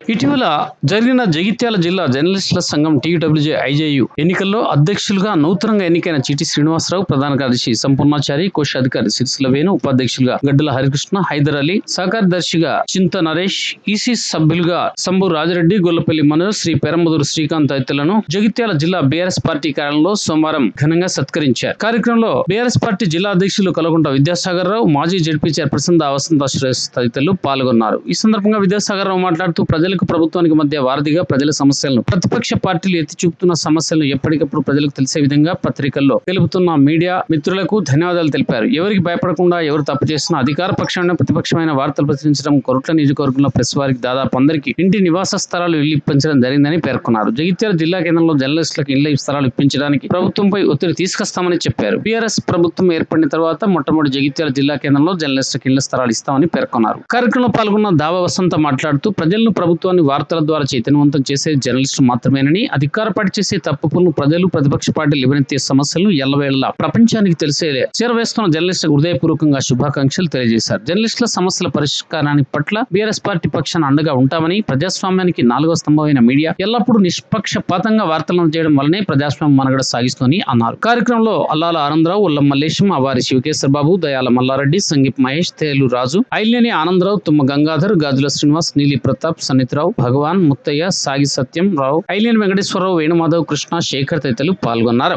ఇటీవల జరిగిన జగిత్యాల జిల్లా జర్నలిస్టుల సంఘం టీడబ్ల్యూజే ఐజేయు ఎన్నికల్లో అధ్యక్షులుగా నూతనంగా ఎన్నికైన చిటి శ్రీనివాసరావు ప్రధాన కార్యదర్శి సంపూర్ణాచారి కోశాధికారి సిరిసిల వేణు ఉపాధ్యక్షులుగా గడ్డల హరికృష్ణ హైదర్ అలీ సహకార్యదర్శిగా చింత నరేష్ ఈసీ సభ్యులుగా సంబు రాజరెడ్డి గొల్లపల్లి మనోజ్ శ్రీ పెరంబదూరు శ్రీకాంత్ తదితరులను జగిత్యాల జిల్లా బీఆర్ఎస్ పార్టీ కార్యాలయంలో సోమవారం ఘనంగా సత్కరించారు. కార్యక్రమంలో బీఆర్ఎస్ పార్టీ జిల్లా అధ్యక్షులు కలగుంట విద్యాసాగర్ రావు మాజీ జడ్పీ చైర్పర్సన్ దావసంత శ్రేష్ తదితరులు పాల్గొన్నారు. ఈ సందర్భంగా విద్యాసాగర్ రావు మాట్లాడుతూ ప్రజలకు ప్రభుత్వానికి మధ్య వారధిగా ప్రజల సమస్యలను ప్రతిపక్ష పార్టీలు ఎత్తి చూపుతున్న సమస్యలను ఎప్పటికప్పుడు ప్రజలకు తెలిసే విధంగా పత్రికల్లో తెలుపుతున్న మీడియా మిత్రులకు ధన్యవాదాలు తెలిపారు. ఎవరికి భయపడకుండా ఎవరు తప్పు చేసినా అధికార పక్షాన్ని ప్రతిపక్షమైన వార్తలు ప్రచురించడం కొరట్ల నియోజకవర్గంలో ప్రెస్ వారికి దాదాపు అందరికీ ఇంటి నివాస స్థలాలు ఇల్లు ఇప్పించడం జరిగిందని పేర్కొన్నారు. జగిత్యాల జిల్లా కేంద్రంలో జర్నలిస్టులకు ఇళ్ళ స్థలాలు ఇప్పించడానికి ప్రభుత్వంపై ఒత్తిడి తీసుకొస్తామని చెప్పారు. బీఆర్ఎస్ ప్రభుత్వం ఏర్పడిన తర్వాత మొట్టమొదటి జగిత్యాల జిల్లా కేంద్రంలో జర్నలిస్టులకు ఇళ్ళ స్థలాలు ఇస్తామని పేర్కొన్నారు. కార్యక్రమంలో పాల్గొన్న దావ వసంత మాట్లాడుతూ ప్రజలను ప్రభుత్వాన్ని వార్తల ద్వారా చైతన్యవంతం చేసే జర్నలిస్టులు మాత్రమేనని అధికార పార్టీ చేసే తప్పులను ప్రజలు ప్రతిపక్ష పార్టీలు లేవనెత్తే సమస్యలను ఎల్లవేళలా ప్రపంచానికి తెలిసే చేరవేస్తున్న జర్నలిస్టులకు హృదయపూర్వకంగా శుభాకాంక్షలు తెలియజేశారు. జర్నలిస్టుల సమస్యల పరిష్కారానికి పట్ల బీఆర్ఎస్ పార్టీ పక్షాన అండగా ఉంటామని ప్రజాస్వామ్యానికి నాలుగో స్తంభమైన మీడియా ఎల్లప్పుడూ నిష్పక్షపాతంగా వార్తలను చేయడం వల్లనే ప్రజాస్వామ్యం మనగడ సాగిస్తోందని అన్నారు. కార్యక్రమంలో అల్లాల ఆనందరావు ఉల్లం మల్లేశం అవారి శివకేశ్వర బాబు దయాల మల్లారెడ్డి సంగీప్ మహేష్ తేలు రాజు ఐలేని ఆనందరావు తుమ్మ గంగాధర్ గాజుల శ్రీనివాస్ నీలి ప్రతాప్ సన్నిత్రావు భగవాన్ ముత్తయ్య సాగి సత్యం రావు ఐలేని వెంకటేశ్వరరావు వేణుమాధవ్ కృష్ణ శేఖర్ తదితరులు పాల్గొన్నారు.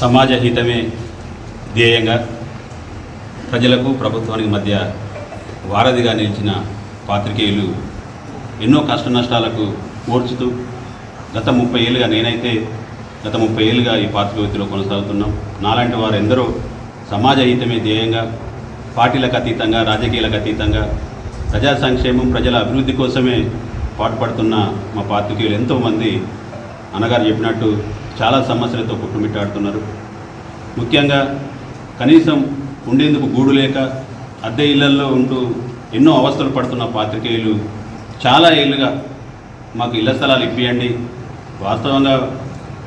సమాజ హితమే ధ్యేయంగా ప్రజలకు ప్రభుత్వానికి మధ్య వారధిగా నిలిచిన పాత్రికేయులు ఎన్నో కష్ట నష్టాలకు ఓర్చుతూ గత ముప్పై ఏళ్ళుగా నేనైతే గత ముప్పై ఏళ్ళుగా ఈ పాత్రిక వృత్తిలో కొనసాగుతున్నాం. నాలాంటి వారు ఎందరో సమాజ హితమే ధ్యేయంగా పార్టీలకు అతీతంగా రాజకీయాలకు అతీతంగా ప్రజా సంక్షేమం ప్రజల అభివృద్ధి కోసమే పాటుపడుతున్న మా పాత్రికేయులు ఎంతోమంది అన్నగారు చెప్పినట్టు చాలా సమస్యలతో కుట్టుమిట్టాడుతున్నారు ముఖ్యంగా కనీసం ఉండేందుకు గూడు లేక అద్దె ఇళ్ళల్లో ఉంటూ ఎన్నో అవస్థలు పడుతున్న పాత్రికేయులు చాలా ఏళ్ళుగా మాకు ఇళ్ళ స్థలాలు ఇప్పియండి. వాస్తవంగా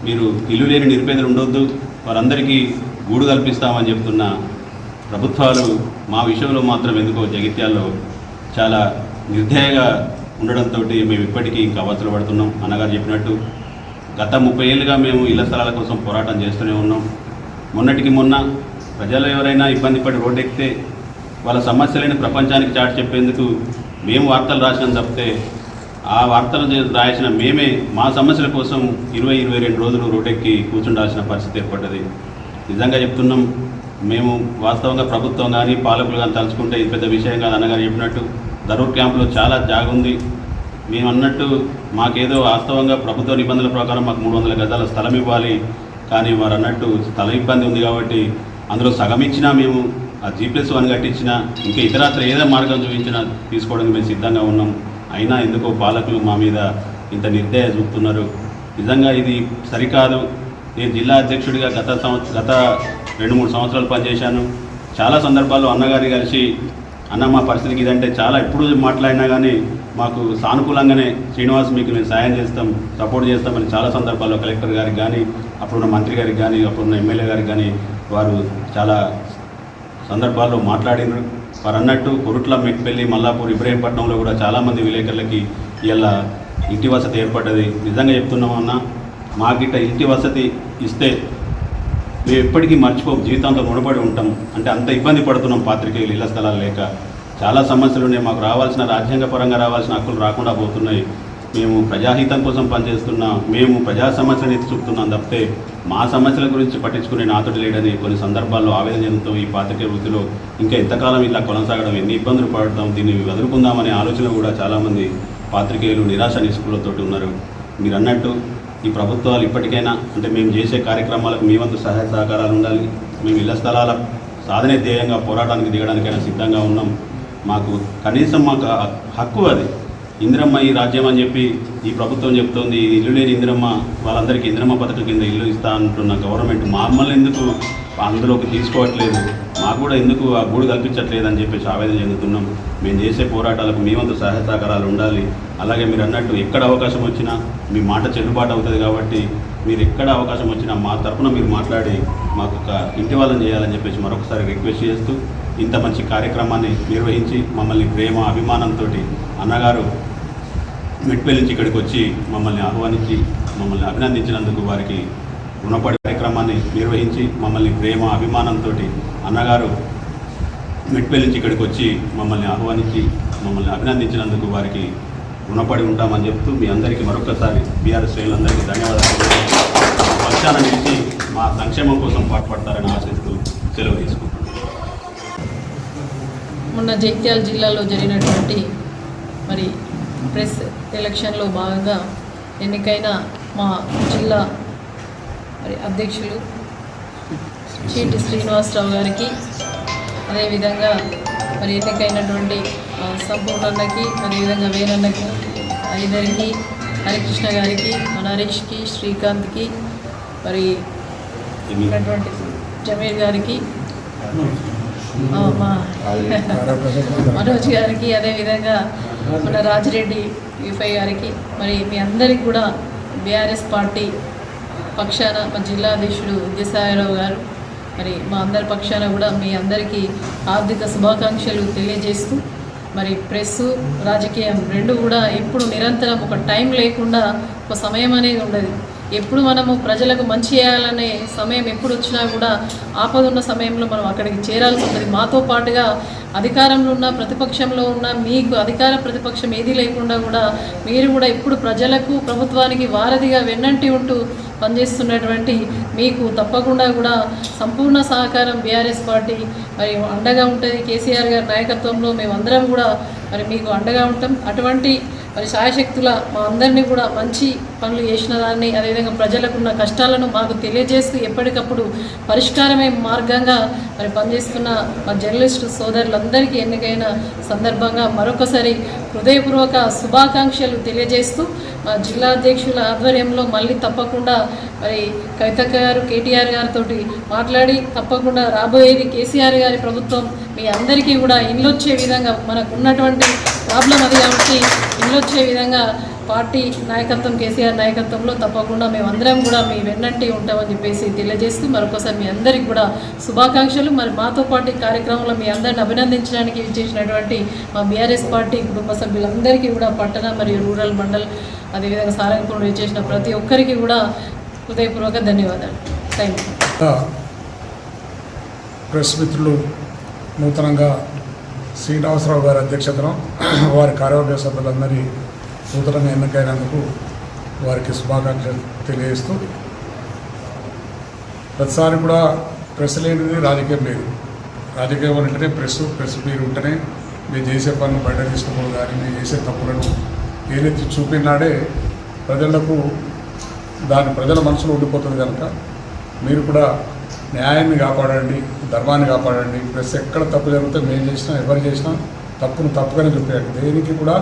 మీరు ఇల్లు లేని నిరుపేదలు ఉండొద్దు. వారందరికీ గూడు కల్పిస్తామని చెప్తున్న ప్రభుత్వాలు మా విషయంలో మాత్రం ఎందుకో జగిత్యాల్లో చాలా నిర్దయగా ఉండడంతో మేము ఇప్పటికీ ఇంకా అవస్థలు పడుతున్నాం. అన్నగారు చెప్పినట్టు గత ముప్పై ఏళ్ళుగా మేము ఇళ్ళ స్థలాల కోసం పోరాటం చేస్తూనే ఉన్నాం. మొన్నటికి మొన్న ప్రజలు ఎవరైనా ఇబ్బంది పడి రోడ్డెక్కితే వాళ్ళ సమస్యలని ప్రపంచానికి చాటి చెప్పేందుకు మేము వార్తలు రాసినాం తప్పితే ఆ వార్తలు రాసిన మేమే మా సమస్యల కోసం ఇరవై ఇరవై రెండు రోజులు రోడ్డెక్కి కూర్చుండాల్సిన పరిస్థితి ఏర్పడ్డది. నిజంగా చెప్తున్నాం మేము వాస్తవంగా ప్రభుత్వం కానీ పాలకులు కానీ తలుచుకుంటే ఇది పెద్ద విషయం కాదు. అన్నగారు చెప్పినట్టు ధరూర్ క్యాంపులో చాలా జాగుంది. మేము అన్నట్టు మాకేదో వాస్తవంగా ప్రభుత్వ నిబంధనల ప్రకారం మాకు మూడు వందల గజాల స్థలం ఇవ్వాలి. కానీ వారు అన్నట్టు స్థల ఇబ్బంది ఉంది కాబట్టి అందులో సగం ఇచ్చినా మేము ఆ జీ ప్లస్ వన్ కట్టించినా ఇంకా ఇతరత్ర ఏదో మార్గం చూపించినా తీసుకోవడానికి మేము సిద్ధంగా ఉన్నాం. అయినా ఎందుకో పాలకులు మా మీద ఇంత నిర్దయ చూపుతున్నారు. నిజంగా ఇది సరికాదు. నేను జిల్లా అధ్యక్షుడిగా గత సంవత్సరం గత రెండు మూడు సంవత్సరాలు పనిచేశాను. చాలా సందర్భాల్లో అన్నగారిని కలిసి అన్న మా పరిస్థితికి ఇదంటే చాలా ఎప్పుడు మాట్లాడినా కానీ మాకు సానుకూలంగానే శ్రీనివాస్ మీకు మేము సాయం చేస్తాం సపోర్ట్ చేస్తామని చాలా సందర్భాల్లో కలెక్టర్ గారికి కానీ అప్పుడున్న మంత్రి గారికి కానీ అప్పుడున్న ఎమ్మెల్యే గారికి కానీ వారు చాలా సందర్భాల్లో మాట్లాడినారు వారు అన్నట్టు కొరుట్ల మెట్పల్లి మల్లాపూర్ ఇబ్రహీంపట్నంలో కూడా చాలామంది విలేకరులకి ఇలా ఇంటి వసతి ఏర్పడ్డది. నిజంగా చెప్తున్నాం అన్న మాకిట ఇంటి వసతి ఇస్తే మేము ఎప్పటికీ మర్చిపోం జీవితంతో ముడిపడి ఉంటాం. అంటే అంత ఇబ్బంది పడుతున్నాం పాత్రికేయులు ఇళ్ళ స్థలాలు లేక. చాలా సమస్యలు ఉన్నాయి. మాకు రావాల్సిన రాజ్యాంగ పరంగా రావాల్సిన హక్కులు రాకుండా పోతున్నాయి. మేము ప్రజాహితం కోసం పనిచేస్తున్నాం మేము ప్రజా సమస్యలను ఎత్తి చూపుతున్నాం తప్పితే మా సమస్యల గురించి పట్టించుకునే నాతోటి లేడని కొన్ని సందర్భాల్లో ఆవేదన చెందుతాం ఈ పాత్రిక వృత్తిలో ఇంకా ఎంతకాలం ఇలా కొనసాగడం ఎన్ని ఇబ్బందులు పడతాం దీన్ని వదులుకుందామనే ఆలోచన కూడా చాలామంది పాత్రికేయులు నిరాశ నిస్పృహలతోటి ఉన్నారు. మీరు అన్నట్టు ఈ ప్రభుత్వాలు ఇప్పటికైనా అంటే మేము చేసే కార్యక్రమాలకు మీ వంతు సహాయ సహకారాలు ఉండాలి. మేము ఇళ్ళ స్థలాల సాధనే ధ్యేయంగా పోరాటానికి దిగడానికైనా సిద్ధంగా ఉన్నాం. మాకు కనీసం మాకు హక్కు అది. ఇందిరమ్మ ఈ రాజ్యం అని చెప్పి ఈ ప్రభుత్వం చెప్తోంది. ఇల్లు లేని ఇందిరమ్మ వాళ్ళందరికీ ఇందిరమ్మ పథకం కింద ఇల్లు ఇస్తా అంటున్న గవర్నమెంట్ మమ్మల్ని ఎందుకు అందులోకి తీసుకోవట్లేదు? మాకు కూడా ఎందుకు ఆ గూడు కల్పించట్లేదని చెప్పేసి ఆవేదన చెందుతున్నాం. మేము చేసే పోరాటాలకు మేమంత వంతు సహాయ సహకారాలు ఉండాలి. అలాగే మీరు అన్నట్టు ఎక్కడ అవకాశం వచ్చినా మీ మాట చెల్లుబాటు అవుతుంది కాబట్టి మీరు ఎక్కడ అవకాశం వచ్చినా మా తరపున మీరు మాట్లాడి మాకు ఒక ఇంటి వాళ్ళని చేయాలని చెప్పేసి మరొకసారి రిక్వెస్ట్ చేస్తూ ఇంత మంచి కార్యక్రమాన్ని నిర్వహించి మమ్మల్ని ప్రేమ అభిమానంతో అన్నగారు మెట్పల్లి నుంచి ఇక్కడికి వచ్చి మమ్మల్ని ఆహ్వానించి మమ్మల్ని అభినందించినందుకు వారికి రుణపడి కార్యక్రమాన్ని నిర్వహించి మమ్మల్ని ప్రేమ అభిమానంతో అన్నగారు మెట్పల్లి నుంచి ఇక్కడికి వచ్చి మమ్మల్ని ఆహ్వానించి మమ్మల్ని అభినందించినందుకు వారికి రుణపడి ఉంటామని చెప్తూ మీ అందరికీ మరొకసారి బీఆర్ఎస్ శ్రేణులందరికీ ధన్యవాదాలు పక్షాన నిలిచి మా సంక్షేమం కోసం పాటుపడతారని ఆశిస్తూ సెలవు తీసుకుంటున్నాను. మొన్న జగిత్యాల జిల్లాలో జరిగినటువంటి మరి ప్రెస్ ఎలక్షన్లో భాగంగా ఎన్నికైన మా జిల్లా అధ్యక్షులు చీటి శ్రీనివాసరావు గారికి అదేవిధంగా మరి ఎన్నికైనటువంటి ఆ, సంపూర్ణన్నకి అదేవిధంగా వేరన్నకి ఐదరికి హరికృష్ణ గారికి మన హరీష్కి శ్రీకాంత్కి మరి ఉన్నటువంటి జమీర్ గారికి మా మనోజ్ గారికి అదేవిధంగా మన రాజిరెడ్డి యూఫై గారికి మరి మీ అందరికి కూడా బీఆర్ఎస్ పార్టీ పక్షాన మా జిల్లాధీశుడు విద్యాసాయిరావు గారు మరి మా అందరి పక్షాన కూడా మీ అందరికీ ఆర్థిక శుభాకాంక్షలు తెలియజేస్తూ మరి ప్రెస్ రాజకీయం రెండు కూడా ఎప్పుడు నిరంతరం ఒక టైం లేకుండా ఒక సమయం అనేది ఉండదు. ఎప్పుడు మనము ప్రజలకు మంచి చేయాలనే సమయం ఎప్పుడు వచ్చినా కూడా ఆపద ఉన్న సమయంలో మనం అక్కడికి చేరాల్సి ఉంటుంది. మాతో పాటుగా అధికారంలో ఉన్న ప్రతిపక్షంలో ఉన్న మీకు అధికార ప్రతిపక్షం ఏదీ లేకుండా కూడా మీరు కూడా ఇప్పుడు ప్రజలకు ప్రభుత్వానికి వారధిగా వెన్నంటి ఉంటూ పనిచేస్తున్నటువంటి మీకు తప్పకుండా కూడా సంపూర్ణ సహకారం బీఆర్ఎస్ పార్టీ మరి అండగా ఉంటుంది. కేసీఆర్ గారి నాయకత్వంలో మేమందరం కూడా మరి మీకు అండగా ఉంటాం. అటువంటి మరి శాయశక్తుల మా అందరినీ కూడా మంచి పనులు చేసిన దాన్ని అదేవిధంగా ప్రజలకున్న కష్టాలను మాకు తెలియజేస్తూ ఎప్పటికప్పుడు పరిష్కారమే మార్గంగా మరి పనిచేస్తున్న మా జర్నలిస్టు సోదరులందరికీ ఎన్నికైన సందర్భంగా మరొకసారి హృదయపూర్వక శుభాకాంక్షలు తెలియజేస్తూ మా జిల్లా అధ్యక్షుల ఆధ్వర్యంలో మళ్ళీ తప్పకుండా మరి కవితక్క గారు కేటీఆర్ గారితో మాట్లాడి తప్పకుండా రాబోయేది కేసీఆర్ గారి ప్రభుత్వం మీ అందరికీ కూడా ఇల్లు వచ్చే విధంగా మనకు ఉన్నటువంటి ప్రాబ్లం అది కాబట్టి ఇల్లొచ్చే విధంగా పార్టీ నాయకత్వం కేసీఆర్ నాయకత్వంలో తప్పకుండా మేమందరం కూడా మీ వెన్నంటి ఉంటామని చెప్పేసి తెలియజేస్తూ మరొకసారి మీ అందరికి కూడా శుభాకాంక్షలు. మరి మాతో పాటు కార్యక్రమంలో మీ అందరిని అభినందించడానికి ఇచ్చేసినటువంటి మా బీఆర్ఎస్ పార్టీ కుటుంబ సభ్యులందరికీ కూడా పట్టణ మరియు రూరల్ మండల్ అదేవిధంగా సారంగపూర్లో ఇచ్చేసిన ప్రతి ఒక్కరికి కూడా హృదయపూర్వక ధన్యవాదాలు. థ్యాంక్ యూ ప్రెస్ మిత్రులు నూతనంగా శ్రీనివాసరావు గారి అధ్యక్షతన వారి కార్యవర్గ సభ్యులందరి నూతనంగా ఎన్నికైనందుకు వారికి శుభాకాంక్షలు తెలియజేస్తూ ప్రతిసారి కూడా ప్రెస్ లేనిది రాజకీయం లేదు. రాజకీయం ఉంటేనే ప్రెస్ ప్రెస్ మీరు ఉంటేనే మీరు చేసే పనులు బయట తీసుకోకూడదు కానీ మీరు చేసే తప్పులను ఏదైతే చూపినాడే ప్రజలకు దాని ప్రజల మనసులో ఉండిపోతుంది కనుక మీరు కూడా న్యాయాన్ని కాపాడండి ధర్మాన్ని కాపాడండి. ప్రెస్ ఎక్కడ తప్పు జరిగితే మేము చేసినా ఎవరు చేసినా తప్పును తప్పుగానే చూపించండి దేనికి కూడా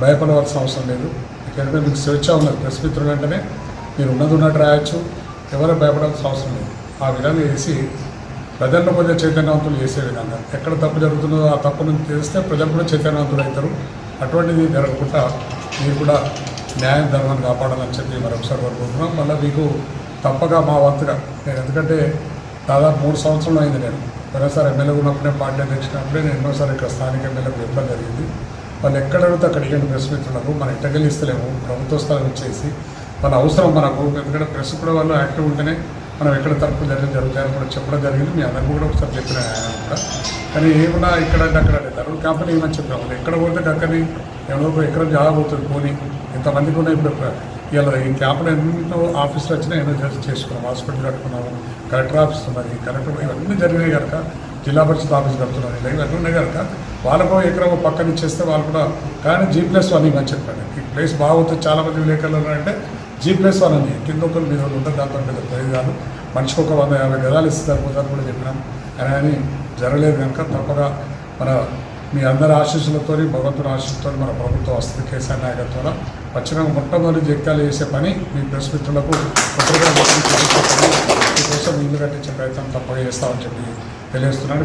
భయపడవలసిన అవసరం లేదు. ఎక్కడైనా మీకు స్వేచ్ఛ ఉన్నది. ప్రెస్ మిత్రులు వెంటనే మీరు ఉన్నది ఉన్నట్టు రాయొచ్చు. ఎవరు భయపడాల్సిన అవసరం లేదు. ఆ విధంగా వేసి ప్రజలను కొంచెం చైతన్యవంతులు చేసే విధంగా. ఎక్కడ తప్పు జరుగుతుందో ఆ తప్పును తెలిస్తే ప్రజలు కూడా చైతన్యవంతులు అవుతారు. అటువంటిది జరగకుండా మీరు కూడా న్యాయం ధర్మాన్ని కాపాడాలని చెప్పి మరొకసారి కోరుకుంటున్నాం. మళ్ళీ మీకు తప్పగా మా వంతుగా. నేను ఎందుకంటే దాదాపు మూడు సంవత్సరాలు అయింది నేను. మరోసారి ఎమ్మెల్యే ఉన్నప్పుడే పార్టీ అధ్యక్షున్నప్పుడే నేను ఎన్నోసారి ఇక్కడ స్థానిక ఎమ్మెల్యేలకు చెప్పడం జరిగింది. వాళ్ళు ఎక్కడ అడిగితే అక్కడ ఇవ్వండి ప్రెస్ మిత్రులకు మనం ఇంటకెళ్ళి ఇస్తలేము ప్రభుత్వ స్థలం ఇచ్చేసి. మన అవసరం మనకు ఎందుకంటే ప్రెస్ కూడా వాళ్ళు యాక్టివ్ ఉంటేనే మనం ఎక్కడ తరపు జరిగి జరుగుతాయని కూడా చెప్పడం జరిగింది. మీ అందరికీ కూడా ఒకసారి చెప్పిన ఆయన కూడా కానీ ఏమన్నా ఇక్కడ అంటే అక్కడ అంటే ధరలు కంపెనీ ఏమని చెప్పాము? ఎక్కడ పోతే అక్కడిని ఎవరో ఎక్కడ జాబ్ అవుతుంది పోనీ. ఇంతమందికి ఉన్నాయి ఇప్పుడు ఇలా ఈ క్యాంపులో ఎన్నో ఆఫీసులు వచ్చినా ఎన్నో చేసుకున్నాం. హాస్పిటల్ కట్టుకున్నాము కలెక్టర్ ఆఫీస్ ఉన్నది. కలెక్టర్ ఇవన్నీ జరిగినాయి కనుక జిల్లా పరిషత్ ఆఫీస్ కడుతున్నారు ఇలా ఇవన్నీ ఉన్నాయి కనుక వాళ్ళకు ఎక్కడ పక్కన ఇచ్చేస్తే వాళ్ళు కూడా కానీ జీ ప్లస్ వన్ ఇవ్వని చెప్పాను ఈ ప్లేస్ బాగుంటుంది చాలా మంది విలేకరులు ఉన్నారంటే జీ ప్లస్ వన్ అని. కింద ఒకరు మీద ఒకరు ఉంటుంది దాంతో పెద్ద ప్రైజ్ కాదు. మనిషికి ఒక వంద యాభై గదాలు ఇస్తారు కూడా చెప్పినాం. కానీ అని జరగలేదు కనుక తప్పగా మన మీ అందరి ఆశీస్సులతో భగవంతుని ఆశీస్సులతో మన ప్రభుత్వం వస్తుంది కేసీఆర్ నాయకత్వంలో వచ్చిన మొట్టమొదటి జగ్గాలు చేసే పని మీ ప్రెస్ మిత్రులకు పత్రికా కోసం ఇల్లు కట్టించే ప్రయత్నం తప్పగా చేస్తామని చెప్పి తెలియజేస్తున్నాను.